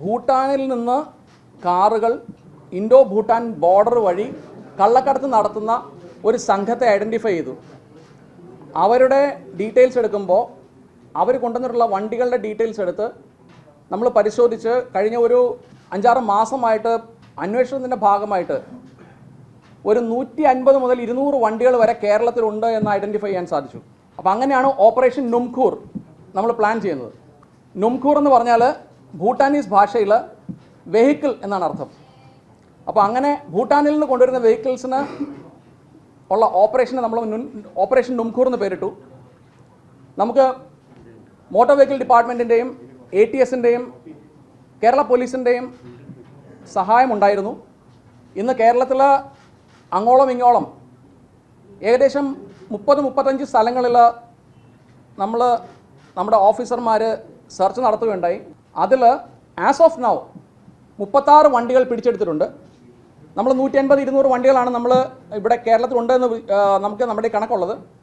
ഭൂട്ടാനിൽ നിന്ന് കാറുകൾ Indo Bhutan border വഴി കള്ളക്കടത്ത് നടത്തുന്ന ഒരു സംഘത്തെ ഐഡന്റിഫൈ ചെയ്തു. അവരുടെ ഡീറ്റെയിൽസ് എടുക്കുമ്പോൾ അവർ കൊണ്ടുവന്നിട്ടുള്ള വണ്ടികളുടെ ഡീറ്റെയിൽസ് എടുത്ത് നമ്മൾ പരിശോധിച്ച് കഴിഞ്ഞ ഒരു അഞ്ചാറ് മാസമായിട്ട് അന്വേഷണത്തിന്റെ ഭാഗമായിട്ട് ഒരു നൂറ്റി അൻപത് മുതൽ ഇരുന്നൂറ് വണ്ടികൾ വരെ കേരളത്തിലുണ്ട് എന്ന് ഐഡന്റിഫൈ ചെയ്യാൻ സാധിച്ചു. അപ്പോൾ അങ്ങനെയാണ് ഓപ്പറേഷൻ നുംഖൂർ നമ്മൾ പ്ലാൻ ചെയ്യുന്നത്. നുംഖൂർ എന്ന് പറഞ്ഞാൽ ഭൂട്ടാനീസ് ഭാഷയിൽ വെഹിക്കിൾ എന്നാണ് അർത്ഥം. അപ്പോൾ അങ്ങനെ ഭൂട്ടാനിൽ നിന്ന് കൊണ്ടുവരുന്ന വെഹിക്കിൾസിന് ഉള്ള ഓപ്പറേഷനെ നമ്മൾ ഓപ്പറേഷൻ നുംഖൂർ എന്ന് പേരിട്ടു. നമുക്ക് മോട്ടോർ വെഹിക്കിൾ ഡിപ്പാർട്ട്മെന്റിന്റെയും എ ടി എസിന്റെയും കേരള പോലീസിന്റെയും സഹായമുണ്ടായിരുന്നു. ഇന്ന് കേരളത്തിൽ അങ്ങോളം ഇങ്ങോളം ഏകദേശം മുപ്പത് മുപ്പത്തഞ്ച് സ്ഥലങ്ങളിൽ നമ്മൾ നമ്മുടെ ഓഫീസർമാർ സെർച്ച് നടത്തുകയുണ്ടായി. അതിൽ ആസ് ഓഫ് നൗ മുപ്പത്താറ് വണ്ടികൾ പിടിച്ചെടുത്തിട്ടുണ്ട്. നമ്മൾ നൂറ്റി അൻപത് ഇരുന്നൂറ് വണ്ടികളാണ് നമ്മൾ ഇവിടെ കേരളത്തിലുണ്ടെന്ന് നമുക്ക് നമ്മുടെ കണക്കുള്ളത്.